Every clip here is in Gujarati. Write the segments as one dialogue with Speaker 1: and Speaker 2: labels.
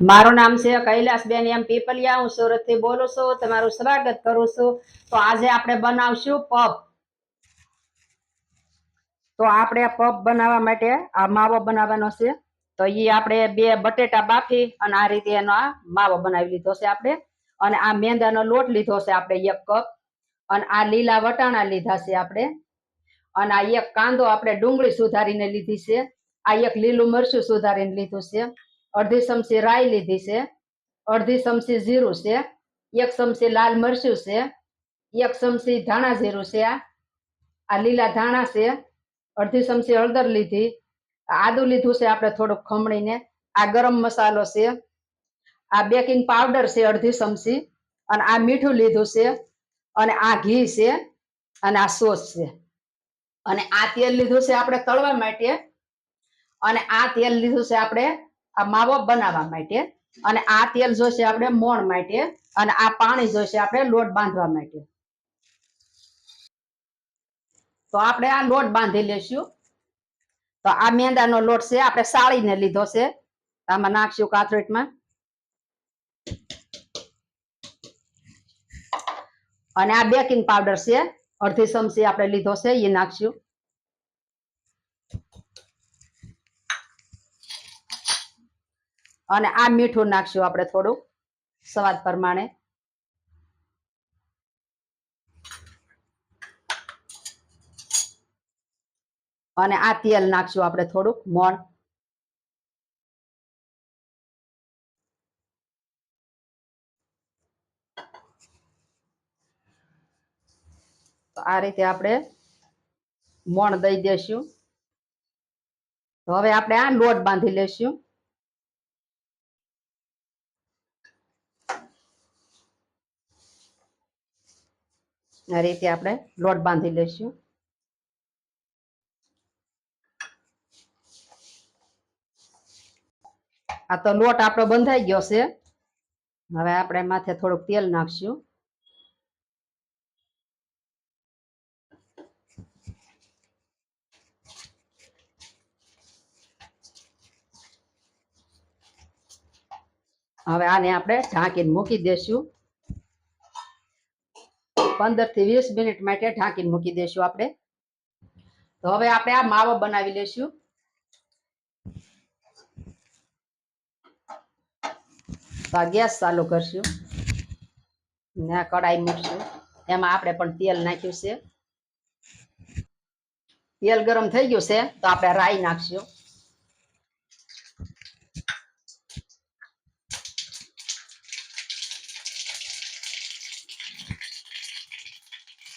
Speaker 1: મારું નામ છે કૈલાસબેન એમ પીપલિયા. હું સુરતથી બોલું છું. તમારું સ્વાગત કરું છું. તો આજે આપણે બનાવશું પપ તો આપણે પપ બનાવવા માટે આ માવો બનાવવાનો છે. તો એ આપણે બે બટેટા બાફી અને આ રીતે એનો આ માવો બનાવી લીધો છે આપણે. અને આ મેંદાનો લોટ લીધો છે આપણે એક કપ. અને આ લીલા વટાણા લીધા છે આપણે. અને આ એક કાંદો આપણે ડુંગળી સુધારીને લીધી છે. આ એક લીલું મરચું સુધારીને લીધું છે. અડધી ચમચી રાઈ લીધી છે અડધી ચમચી જીરું છે એક ચમચી લાલ મરચું છે એક ચમચી ધાણા જીરું છે આ લીલા ધાણા છે અડધી ચમચી હળદર લીધી આદુ લીધું છે આપણે થોડુંક ખમણીને આ ગરમ મસાલો છે આ બેકિંગ પાવડર છે અડધી ચમચી અને આ મીઠું લીધું છે અને આ ઘી છે અને આ સોસ છે અને આ તેલ લીધું છે આપણે તળવા માટે અને આ તેલ લીધું છે આપણે આ માવો બનાવવા માટે. અને આ તેલ જોશે આપણે મોણ માટે. અને આ પાણી જોશે આપણે લોટ બાંધવા માટે. તો આપણે આ લોટ બાંધી લેશું. તો આ મેંદાનો લોટ છે, આપણે સાળીને લીધો છે. આમાં નાખશું કાથરોટમાં. અને આ બેકિંગ પાવડર છે, અડધી ચમચી આપણે લીધો છે, એ નાખશું. અને આ મીઠું નાખશું આપણે થોડું સ્વાદ પ્રમાણે. અને આ તેલ નાખશું આપણે થોડુંક મોણ. આ રીતે આપણે મોણ દઈ દેશું. હવે આપણે આ લોટ બાંધી લેશું. આ રીતે આપણે લોટ બાંધી લઈશું. આ તો લોટ આપણો બંધાઈ ગયો છે. હવે આપણે માથે થોડુંક તેલ નાખશું. હવે આને આપણે ઢાંકીને મૂકી દેશું. પંદરથી વીસ મિનિટ માટે ઢાંકીને મૂકી દઈશું આપણે. તો હવે આપણે આ માવો બનાવી લેશું. તો આ ગેસ ચાલુ કરશું. ને આ કડાઈ મૂકશું. એમાં આપણે પણ તેલ નાખ્યું છે. તેલ ગરમ થઈ ગયું છે, તો આપણે રાઈ નાખશું.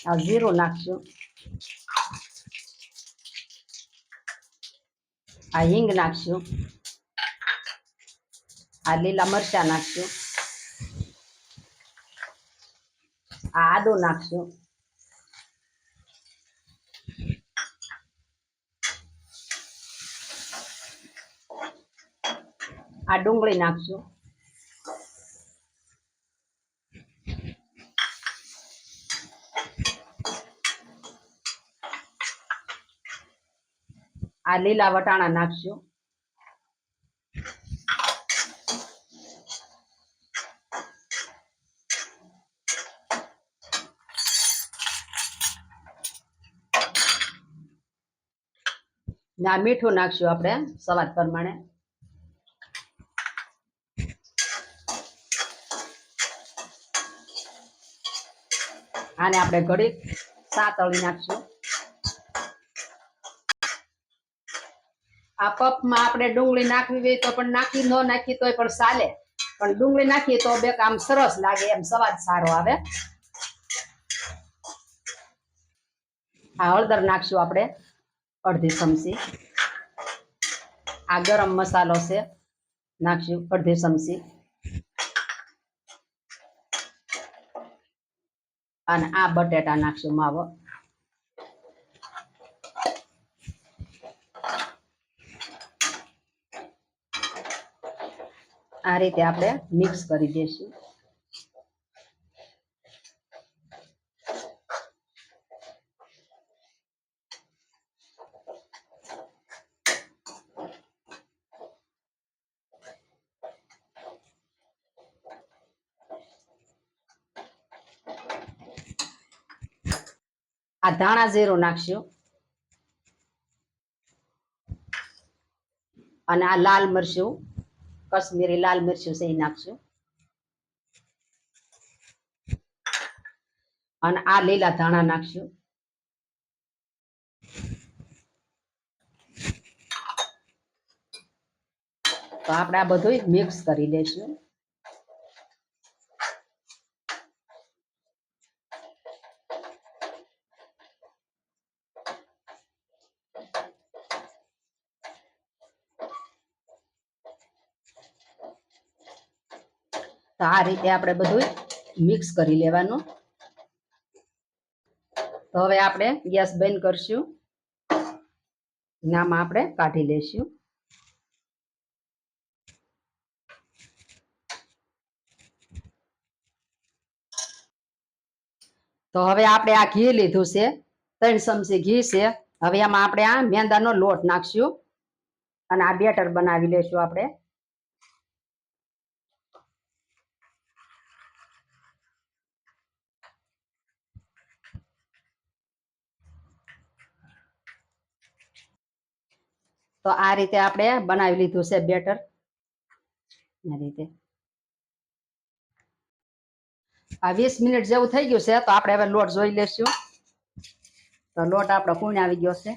Speaker 1: આ જીરું નાખશું આ હિંગ નાખશું આ લીલા મરચા નાખશું આ આદુ નાખશું આ ડુંગળી નાખશું આ લીલા વટાણા નાખશું ને મીઠું નાખશું આપણે સ્વાદ પ્રમાણે. આને આપણે ઘડી સાતળી નાખશું. આ પપમાં આપણે ડુંગળી નાખવી હોય તો પણ નાખી ન નાખી તોય પણ ચાલે. પણ ડુંગળી નાખીએ તો બે આમ સરસ લાગે, એમ સ્વાદ સારો આવે. આ હળદર નાખશું આપણે, અડધી ચમચી. આ ગરમ મસાલો છે, નાખશું અડધી ચમચી. અને આ બટેટા નાખશું માવો. આ રીતે આપણે મિક્સ કરી દેશું આ ધાણા જીરું નાખશું. અને આ લાલ મરચું કશ્મીરી લાલ મરચું છે, એ નાખશું. અને આ લીલા ધાણા નાખશું. તો આપણે આ બધું મિક્સ કરી લેશું. તો આ રીતે આપણે બધું મિક્સ કરી લેવાનું. તો હવે આપણે ગેસ બંધ કરશું. નામાં આપણે કાઢી લઈશું. તો હવે આપણે આ ઘી લીધું છે. ત્રણ ચમચી ઘી છે. હવે આમાં આપણે આ મેંદાનો લોટ નાખશું. અને આ બેટર બનાવી લેશું આપણે. તો આ રીતે આપણે બનાવી લીધું છે બેટર. આ રીતે. આ વીસ મિનિટ જેવું થઈ ગયું છે, તો આપણે હવે લોટ જોઈ લેશું. તો લોટ આપણો પૂર્ણ આવી ગયો છે?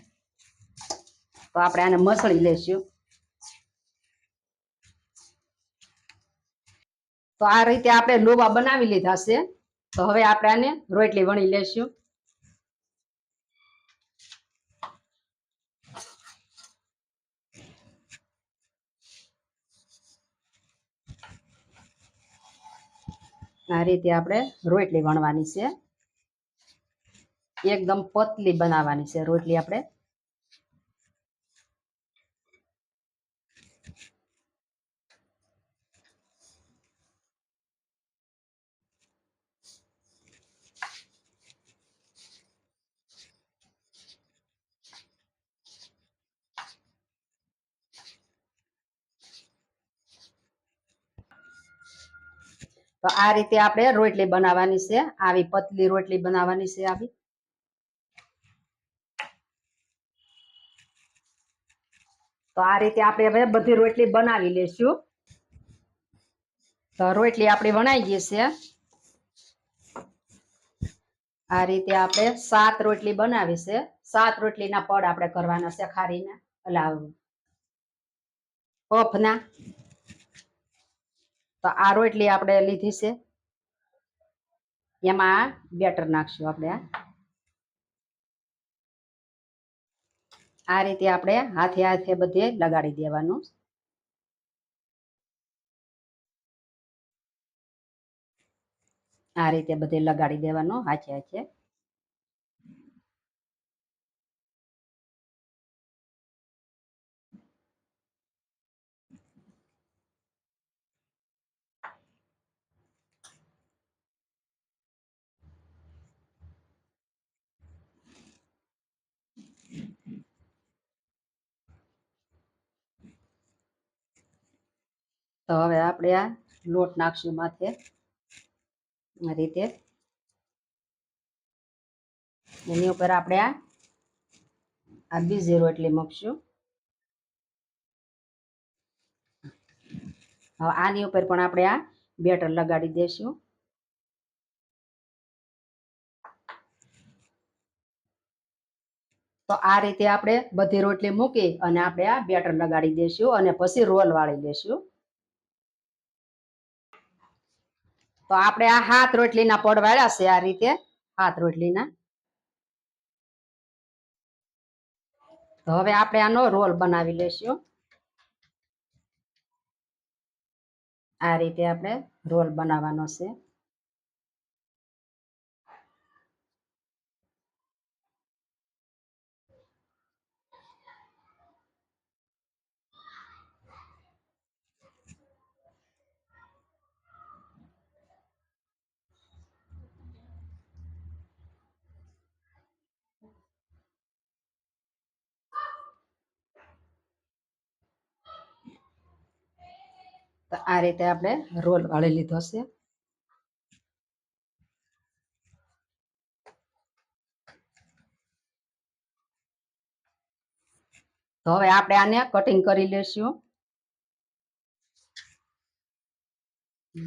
Speaker 1: તો આપણે આને મસળી લેશું. તો આ રીતે આપણે લોવા બનાવી લીધા છે. તો હવે આપણે આને રોટલી વણી લેશું. આ રીતે આપણે રોટલી વણવાની છે. એકદમ પતલી બનાવવાની છે રોટલી આપણે. તો આ રીતે આપણે રોટલી બનાવવાની છે. આવી પતલી રોટલી બનાવવાની છે આવી. તો આ રીતે આપણે હવે બધી રોટલી બનાવી લેશું. તો રોટલી આપણે વણાઈ ગઈ છે. આ રીતે આપણે સાત રોટલી બનાવી છે. સાત રોટલીના પડ આપણે કરવાના છે ખારીના. અલા પફના તો આરો એટલી આપણે લીધી છે. એમાં બેટર નાખશું આપણે આ રીતે આપણે હાથે હાથે બધે લગાડી દેવાનું. આ રીતે બધે લગાડી દેવાનું હાચે હાથે. તો હવે આપણે આ લોટ નાખશું માથે. આ રીતે. એની ઉપર આપણે આ આ બીજી રોટલી મૂકશું. હવે આની ઉપર પણ આપણે આ બેટર લગાડી દેશું. તો આ રીતે આપણે બધી રોટલી મૂકી અને આપણે આ બેટર લગાડી દેશું અને પછી રોલ વાળી દેશું. તો આપણે આ હાથ રોટલીના પડ વાળ્યા છે આ રીતે, હાથ રોટલીના. તો હવે આપણે આનો રોલ બનાવી લેશું. આ રીતે આપણે રોલ બનાવવાનો છે. તો આ રીતે આપણે રોલ વાળી લીધો છે. તો હવે આપણે આને કટિંગ કરી લેશું.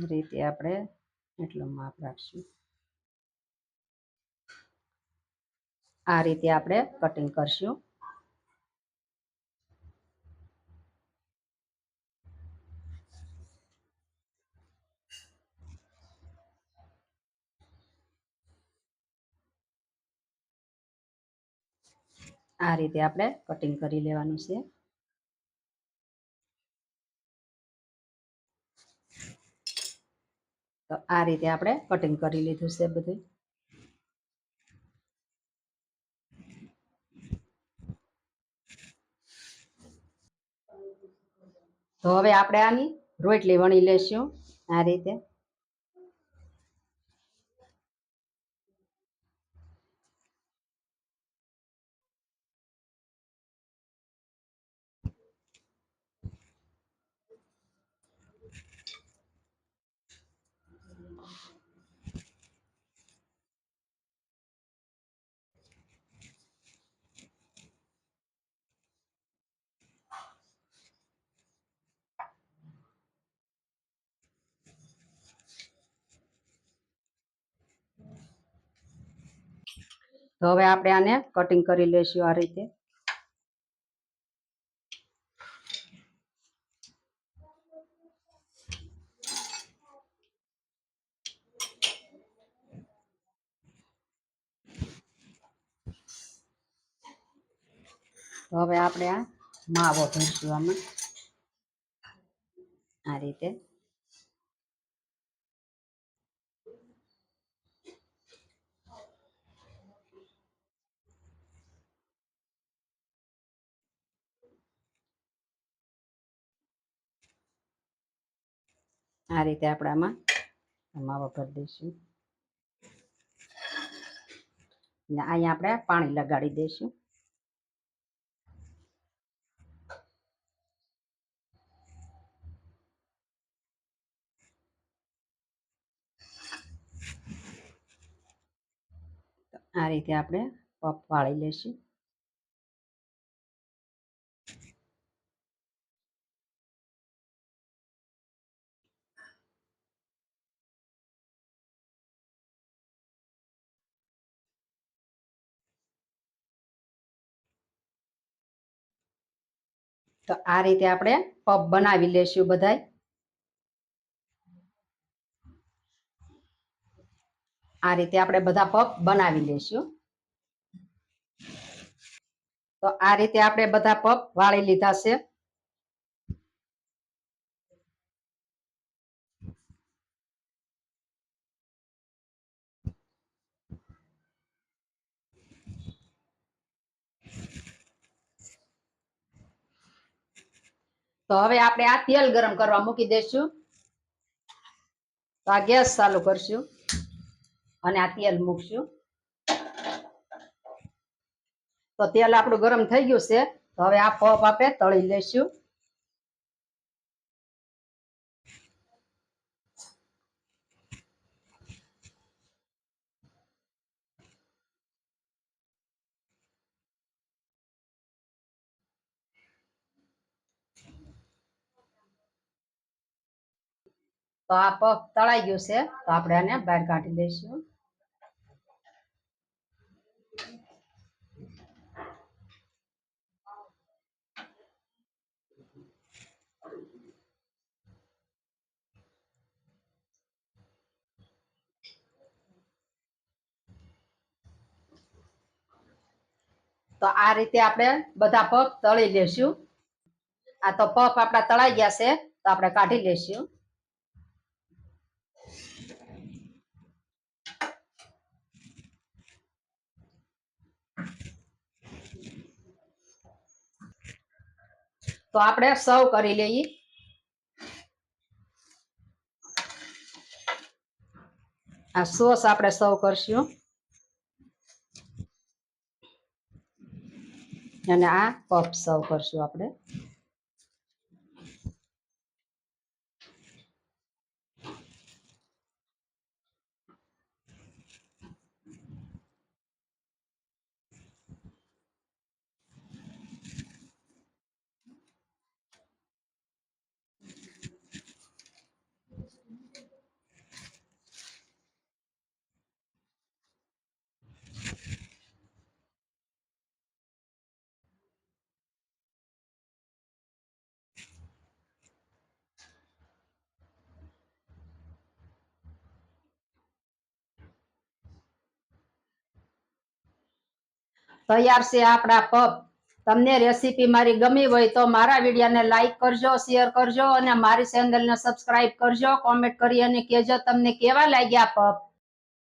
Speaker 1: રીતે આપણે એટલું માપ રાખશું. આ રીતે આપણે કટિંગ કરશું. આ રીતે આપણે કટિંગ કરી લેવાનું છે. તો આ રીતે આપણે કટિંગ કરી લીધું છે બધું. તો હવે આપણે આની રોટલી વણી લેશું આ રીતે. તો હવે આપણે આને કટિંગ કરી લેશું આ રીતે. તો હવે આપણે આ માવો ભરશું આમાં. આ રીતે. આ રીતે આપણે આમાં માવો ભરી દઈશું. ને અહીંયા આપણે પાણી લગાડી દઈશું. આ રીતે આપણે પપ વાળી લેશું. તો આ રીતે આપણે પપ બનાવી લેશું બધાય. આ રીતે આપણે બધા પપ બનાવી લેશું. તો આ રીતે આપણે બધા પપ વાળી લીધા છે. તો હવે આપણે આ તેલ ગરમ કરવા મૂકી દઈશું તો આ ગેસ ચાલુ કરશું અને આ તેલ મૂકશું. તો તેલ આપણું ગરમ થઈ ગયું છે. તો હવે આ પપ આપણે તળી લેશું તો આ પગ તળાઈ ગયું છે. તો આપણે આને બહાર કાઢી લઈશું. તો આ રીતે આપણે બધા પગ તળી લેશું. આ તો પગ આપણા તળાઈ ગયા છે. તો આપણે કાઢી લેશું. તો આપણે સર્વ કરી લઈએ. આ સોસ આપણે સર્વ કરશું. અને આ કપ સર્વ કરશું આપણે. તૈયાર છે આપણા પપ તમને રેસીપી મારી ગમી હોય તો મારા વિડીયોને લાઈક કરજો શેર કરજો અને મારી ચેનલને સબસ્ક્રાઇબ કરજો. કોમેન્ટ કરી અને કહેજો તમને કેવા લાગ્યા પપ